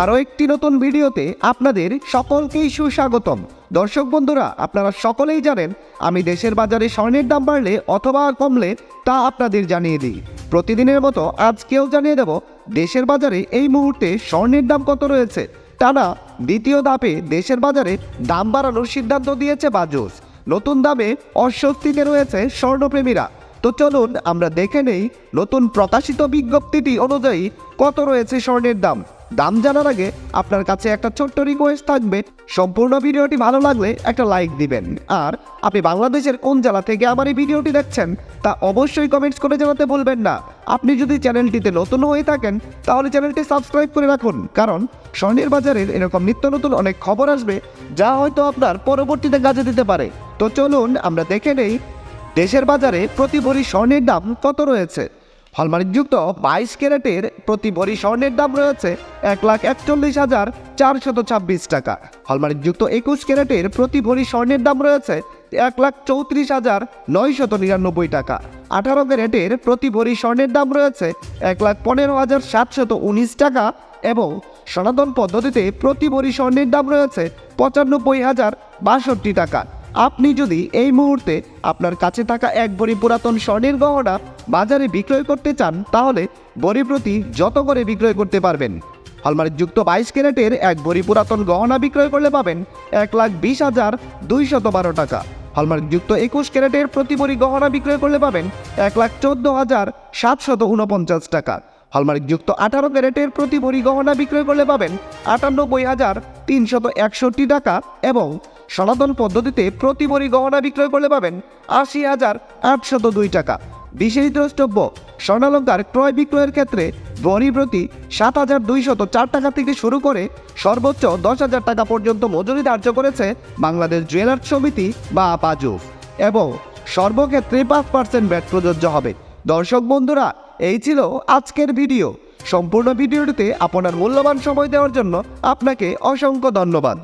আরও একটি নতুন ভিডিওতে আপনাদের সকলকেই সুস্বাগতম। দর্শক বন্ধুরা, আপনারা সকলেই জানেন, আমি দেশের বাজারে স্বর্ণের দাম বাড়লে অথবা কমলে তা আপনাদের জানিয়ে দিই। প্রতিদিনের মতো আজকেও জানিয়ে দেব, দেশের বাজারে এই মুহূর্তে স্বর্ণের দাম কত রয়েছে। টানা দ্বিতীয় ধাপে দেশের বাজারে দাম বাড়ানোর সিদ্ধান্ত দিয়েছে বাজুস। নতুন দামে অস্বস্তিতে রয়েছে স্বর্ণপ্রেমীরা। তো চলুন আমরা দেখে নেই নতুন প্রকাশিত বিজ্ঞপ্তিটি অনুযায়ী কত রয়েছে স্বর্ণের দাম। দাম জানার আগে আপনার কাছে একটা ছোট্ট রিকোয়েস্ট থাকবে। সম্পূর্ণ ভিডিওটি ভালো লাগলে একটা লাইক দিবেন। আর আপনি বাংলাদেশের কোন জেলা থেকে আমার এই ভিডিওটি দেখছেন, তা অবশ্যই কমেন্টস করে জানাতে বলবেন না। আপনি যদি চ্যানেলটিতে নতুন হয়ে থাকেন, তাহলে চ্যানেলটি সাবস্ক্রাইব করে রাখুন। কারণ স্বর্ণের বাজারের এরকম নিত্য নতুন অনেক খবর আসবে, যা হয়তো আপনার পরবর্তীতে কাজে দিতে পারে। তো চলুন আমরা দেখে নেই, দেশের বাজারে প্রতি ভরি স্বর্ণের দাম কত রয়েছে? হলমার্কযুক্ত বাইশ ক্যারেটের প্রতি ভরি স্বর্ণের দাম রয়েছে এক লাখ একচল্লিশ হাজার চারশত ছাব্বিশ টাকা। হলমার্কযুক্ত একুশ ক্যারেটের প্রতি ভরি স্বর্ণের দাম রয়েছে এক লাখ চৌত্রিশ হাজার নয়শত নিরানব্বই টাকা। আঠারো ক্যারেটের প্রতি ভরি স্বর্ণের দাম রয়েছে এক লাখ পনেরো হাজার সাতশত উনিশ টাকা এবং সনাতন পদ্ধতিতে প্রতি ভরি স্বর্ণের দাম রয়েছে পঁচানব্বই হাজার বাষট্টি টাকা। আপনি যদি এই মুহূর্তে আপনার কাছে থাকা এক বড়ি পুরাতন স্বর্ণের গহনা বাজারে বিক্রয় করতে চান, তাহলে বড়ি প্রতি যত করে বিক্রয় করতে পারবেন। যুক্ত বাইশ ক্যারেটের এক বড়ি পুরাতন গহনা বিক্রয় করলে পাবেন এক লাখ বিশ হাজার দুইশত বারো টাকা। হলমার্ক যুক্ত একুশ ক্যারেটের প্রতি বড়ি গহনা বিক্রয় করলে পাবেন এক লাখ চোদ্দ হাজার সাতশত উনপঞ্চাশ টাকা। যুক্ত আঠারো ক্যারেটের প্রতি ভরি গহনা বিক্রয় করলে পাবেন আটানব্বই হাজার তিনশত একষট্টি টাকা এবং সনাতন পদ্ধতিতে প্রতি ভরি গহনা বিক্রয় করলে পাবেন আশি হাজার আটশত দুই টাকা। বিশেষ দ্রষ্টব্য স্বর্ণালঙ্কার ক্রয় বিক্রয়ের ক্ষেত্রে বড়ি প্রতি সাত হাজার দুইশত চার টাকা থেকে শুরু করে সর্বোচ্চ দশ হাজার টাকা পর্যন্ত মজুরি ধার্য করেছে বাংলাদেশ জুয়েলার্স সমিতি বা পাজুফ এবং সর্বক্ষেত্রে পাঁচ পার্সেন্ট ব্যাট প্রযোজ্য হবে। দর্শক বন্ধুরা, এই ছিল আজকের ভিডিও। সম্পূর্ণ ভিডিওটিতে আপনার মূল্যবান সময় দেওয়ার জন্য আপনাকে অসংখ্য ধন্যবাদ।